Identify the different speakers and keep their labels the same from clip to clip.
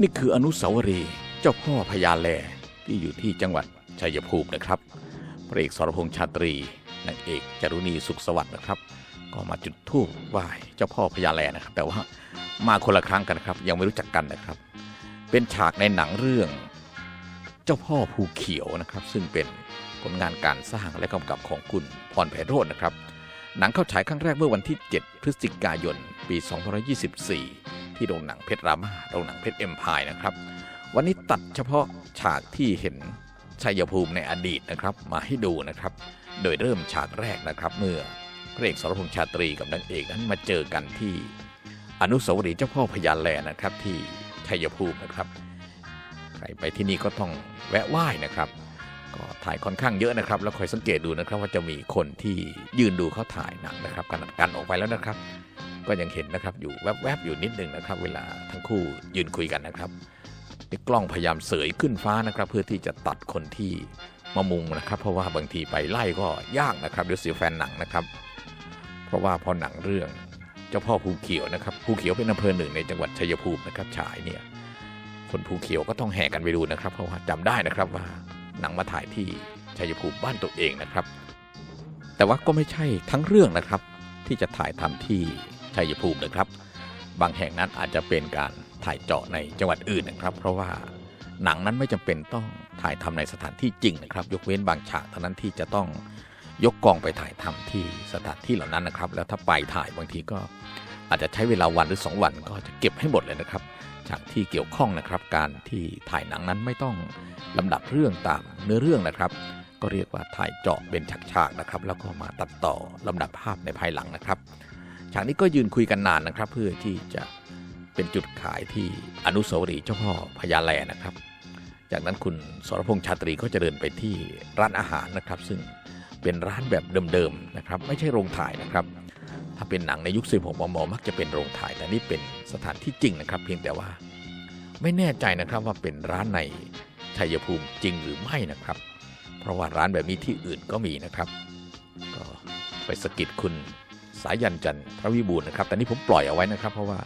Speaker 1: นี่คืออนุสาวรีย์เจ้าพ่อพญาแลที่อยู่ที่จังหวัดชัยภูมินะครับ พระเอกสรพงษ์ชาตรีนางเอกจารุณีสุขสวัสดิ์นะครับ ก็มาจุดธูปไหว้เจ้าพ่อพญาแลนะครับ แต่ว่ามาคนละครั้งกันครับ ยังไม่รู้จักกันนะครับ เป็นฉากในหนังเรื่อง เจ้าพ่อภูเขียวนะครับ ซึ่งเป็นผลงานการสร้างและกำกับของคุณพรไพโรจน์นะครับ หนังเข้าฉายครั้งแรกเมื่อวันที่ 7 พฤศจิกายน ปี 2524 ที่โรงหนังเพชรรามาโรงหนังเพชรเอ็มพายนะครับ วันนี้ตัดเฉพาะฉากที่เห็นชัยภูมิในอดีตนะครับมาให้ดูนะครับ โดยเริ่มฉากแรกนะครับ เมื่อพระเอกสรพงษ์ชาตรีกับนางเอกนั้นมาเจอกันที่อนุสาวรีย์เจ้าพ่อพญาแลนะครับ ที่ชัยภูมินะครับ ใครไปที่นี่ก็ต้องแวะไหว้นะครับ ก็ถ่ายค่อนข้างเยอะนะครับ แล้วคอยสังเกตดูนะครับว่าจะมีคนที่ยืนดูเขาถ่ายหนังนะครับขนาดกันออกไปแล้วนะครับ ก็ยังเห็นนะครับอยู่แวบๆอยู่นิดหนึ่งนะครับ เวลาทั้งคู่ยืนคุยกันนะครับกล้องพยายามเสยขึ้นฟ้านะครับ เพื่อที่จะตัดคนที่มามุงนะครับ เพราะว่าบางทีไปไล่ก็ยากนะครับเดี๋ยวเสียแฟนหนังนะครับ เพราะว่าพอหนังเรื่องเจ้าพ่อภูเขียวนะครับภูเขียวเป็นอำเภอหนึ่งในจังหวัดชัยภูมินะครับฉายเนี่ยคนภูเขียวก็ต้องแห่กันไปดูนะครับ เพราะว่าจำได้นะครับว่าหนังมาถ่ายที่ชัยภูมิบ้านตัวเองนะครับ แต่ว่าก็ไม่ใช่ทั้งเรื่องนะครับที่จะถ่ายทำที่ ชัยภูมินะครับ บางแห่งนั้นอาจจะเป็นการถ่ายเจาะในจังหวัดอื่นนะครับ เพราะว่าหนังนั้นไม่จำเป็นต้องถ่ายทำในสถานที่จริงนะครับ ยกเว้นบางฉากเท่านั้นที่จะต้องยกกองไปถ่ายทำที่สถานที่เหล่านั้นนะครับ แล้วถ้าไปถ่ายบางทีก็อาจจะใช้เวลาวันหรือ 2 วันก็จะเก็บให้หมดเลยนะครับฉากที่เกี่ยวข้องนะครับ การที่ถ่ายหนังนั้นไม่ต้องลำดับเรื่องตามเนื้อเรื่องนะครับ ก็เรียกว่าถ่ายเจาะเป็นฉากๆนะครับ แล้วก็มาตัดต่อลำดับภาพในภายหลังนะครับ ฉากนี้ก็ยืนคุยกันนานนะครับ เพื่อที่จะเป็นจุดขายที่อนุสาวรีย์เจ้าพ่อพญาแลนะครับ จากนั้นคุณสรพงษ์ชาตรีก็จะเดินไปที่ร้านอาหารนะครับ ซึ่งเป็นร้านแบบเดิมๆนะครับ ไม่ใช่โรงถ่ายนะครับ ถ้าเป็นหนังในยุค 16 มม มักจะเป็นโรงถ่ายแต่นี่เป็นสถานที่จริงนะครับ เพียงแต่ว่าไม่แน่ใจนะครับว่าเป็นร้านในชัยภูมิจริงหรือไม่นะครับ เพราะว่าร้านแบบนี้ที่อื่นก็มีนะครับ ก็ไปสกิดคุณ สายันจันทรวิบูลนะครับ แต่นี่ผมปล่อยเอาไว้นะครับ เพราะว่า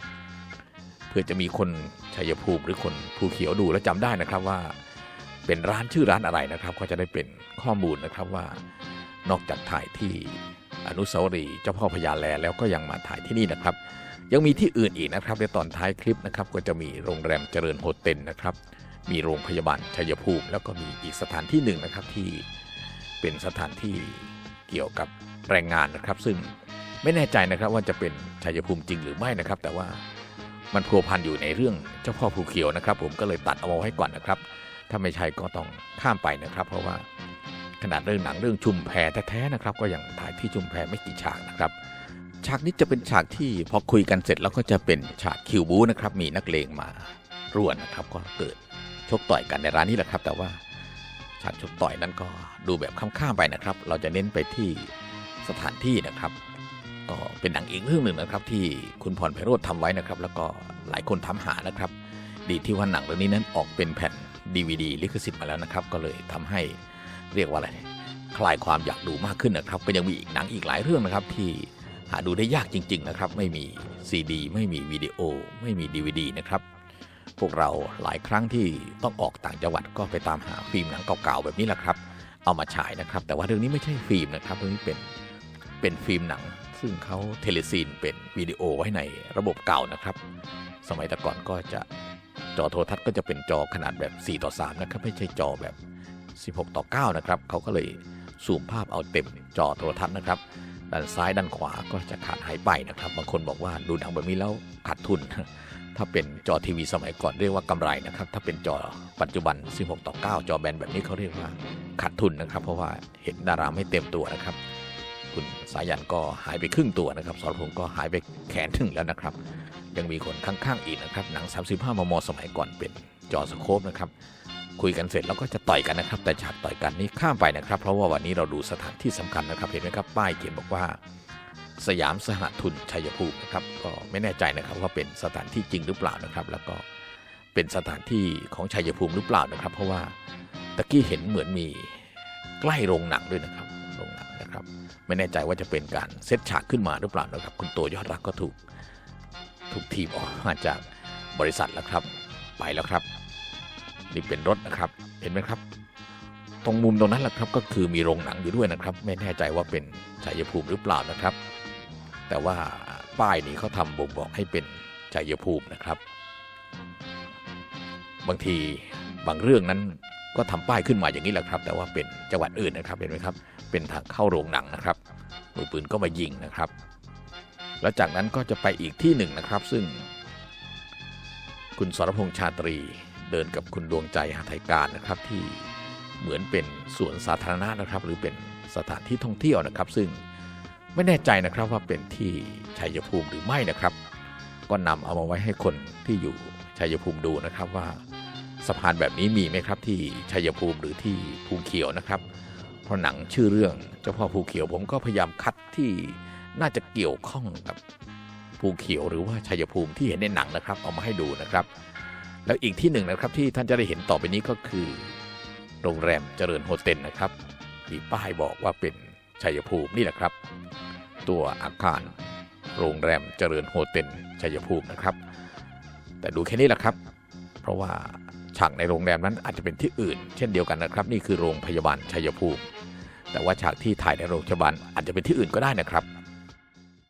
Speaker 1: เพื่อจะมีคนชัยภูมิหรือคนภูเขียวดูแล้วจำได้นะครับว่า เป็นร้านชื่อร้านอะไรนะครับ ก็จะได้เป็นข้อมูลนะครับว่านอกจากถ่ายที่อนุสาวรีย์เจ้าพ่อพญาแลแล้วก็ยังมาถ่ายที่นี่นะครับ ยังมีที่อื่นอีกนะครับในตอนท้ายคลิปนะครับ ก็จะมีโรงแรมเจริญโฮเทลนะครับ มีโรงพยาบาลชัยภูมิ แล้วก็มีอีกสถานที่หนึ่งนะครับที่เป็นสถานที่เกี่ยวกับแรงงานนะครับ ซึ่ง ไม่แน่ใจนะครับว่าจะเป็นชัยภูมิจริงหรือไม่นะครับ แต่ว่ามันพัวพันอยู่ในเรื่องเจ้าพ่อภูเขียวนะครับ ผมก็เลยตัดเอาไว้ให้ก่อนนะครับ ถ้าไม่ใช่ก็ต้องข้ามไปนะครับ เพราะว่าขนาดเรื่องหนังเรื่องชุมแพแท้ๆนะครับ ก็ยังถ่ายที่ชุมแพไม่กี่ฉากนะครับฉากนี้จะเป็นฉากที่พอคุยกันเสร็จแล้วก็จะเป็นฉากคิวบูนะครับ มีนักเลงมาร่วนนะครับ ก็เกิดชกต่อยกันในร้านนี้แหละครับ แต่ว่าฉากชกต่อยนั้นก็ดูแบบข้ามๆไปนะครับ เราจะเน้นไปที่สถานที่นะครับ ก็เป็นหนังอีกเรื่องหนึ่งนะครับ ที่คุณพรไพโรธทำไว้นะครับ แล้วก็หลายคนทำหานะครับ ดีที่ว่าหนังเรื่องนี้นั้นออกเป็นแผ่น DVD ลิขสิทธิ์มาแล้วนะครับ ก็เลยทำให้เรียกว่าอะไรคลายความอยากดูมากขึ้นนะครับ ก็ยังมีอีกหนังอีกหลายเรื่องนะครับ ที่หาดูได้ยากจริง ๆ นะครับ ไม่มีซีดีไม่มีวิดีโอ ไม่มี DVD นะครับพวกเราหลายครั้งที่ต้องออกต่างจังหวัดก็ไปตามหาฟิล์มหนังเก่าๆแบบนี้แหละครับ เอามาฉายนะครับ แต่ว่าเรื่องนี้ไม่ใช่ฟิล์มนะครับเรื่องนี้เป็นเป็นฟิล์มหนัง ซึ่งเขาเทเลซีนเป็นวิดีโอไว้ในระบบเก่านะครับ สมัยแต่ก่อนก็จะจอโทรทัศน์ก็จะเป็นจอขนาดแบบ 4 ต่อ 3 นะครับ ไม่ใช่จอแบบ 16 ต่อ 9 นะครับเขาก็เลยซูมภาพเอาเต็มจอโทรทัศน์นะครับ ด้านซ้ายด้านขวาก็จะขาดหายไปนะครับ บางคนบอกว่าดูหนังแบบนี้แล้วขาดทุน ถ้าเป็นจอทีวีสมัยก่อนเรียกว่ากำไรนะครับ ถ้าเป็นจอปัจจุบัน 16 ต่อ 9 จอแบนแบบนี้เขาเรียกว่าขาดทุนนะครับ เพราะว่าเห็นดาราไม่เต็มตัวนะครับ คุณสายันก็หายไปครึ่งตัวนะครับสรพงษ์ก็หายไปแขนถึงแล้วนะครับ ยังมีคนข้างๆอีกนะครับหนัง 35 มม สมัยก่อนเป็นจอสโคปนะครับคุยกันเสร็จแล้วก็จะต่อยกันนะครับ แต่ฉากต่อยกันนี้ข้ามไปนะครับ เพราะว่าวันนี้เราดูสถานที่สำคัญนะครับ เห็นไหมครับป้ายเขียนบอกว่า สยามสหทุนชัยภูมินะครับก็ไม่แน่ใจนะครับว่าเป็นสถานที่จริงหรือเปล่านะครับ แล้วก็เป็นสถานที่ของชัยภูมิหรือเปล่านะครับ เพราะว่าตะกี้เห็นเหมือนมีใกล้โรงหนังด้วยนะครับโรงหนัง นะครับ ไม่แน่ใจว่าจะเป็นการเซตฉากขึ้นมาหรือเปล่านะครับ คุณตัวยอดรักก็ถูกถูกทีมออกมาจากบริษัทแล้วครับ ไปแล้วครับ นี่เป็นรถนะครับ เห็นไหมครับ ตรงมุมตรงนั้นแหละครับก็คือมีโรงหนังอยู่ด้วยนะครับ ไม่แน่ใจว่าเป็นชัยภูมิหรือเปล่านะครับ แต่ว่าป้ายนี้เขาทำบ่งบอกให้เป็นชัยภูมินะครับ บางทีบางเรื่องนั้นก็ทำป้ายขึ้นมาอย่างนี้แหละครับ แต่ว่าเป็นจังหวัดอื่นนะครับเห็นไหมครับ เป็นทางเข้าโรงหนังนะครับ มือปืนก็มายิงนะครับ แล้วจากนั้นก็จะไปอีกที่หนึ่งนะครับ ซึ่ง คุณสรพงษ์ชาตรีเดินกับคุณดวงใจหาไทยการนะครับที่เหมือนเป็นสวนสาธารณะนะครับ หรือเป็นสถานที่ท่องเที่ยวนะครับ ซึ่งไม่แน่ใจนะครับว่าเป็นที่ชัยภูมิหรือไม่นะครับ ก็นำเอามาไว้ให้คนที่อยู่ชัยภูมิดูนะครับว่าสะพานแบบนี้มีไหมครับที่ชัยภูมิหรือที่ภูเขียวนะครับ เพราะหนังชื่อเรื่องเจ้าพ่อภูเขียวผมก็พยายามคัดที่น่าจะเกี่ยวข้องกับภูเขียวหรือว่าชัยภูมิที่เห็นในหนังนะครับ เอามาให้ดูนะครับ แล้วอีกที่หนึ่งนะครับที่ท่านจะได้เห็นต่อไปนี้ก็คือ โรงแรมเจริญโฮเทลนะครับ มีป้ายบอกว่าเป็นชัยภูมินี่แหละครับ ตัวอาคารโรงแรมเจริญโฮเทลชัยภูมินะครับ แต่ดูแค่นี้แหละครับ เพราะว่าฉากในโรงแรมนั้นอาจจะเป็นที่อื่น เช่นเดียวกันนะครับ นี่คือโรงพยาบาลชัยภูมิ แต่ว่าฉากที่ถ่ายในโรงพยาบาลอาจจะเป็นที่อื่นก็ได้นะครับ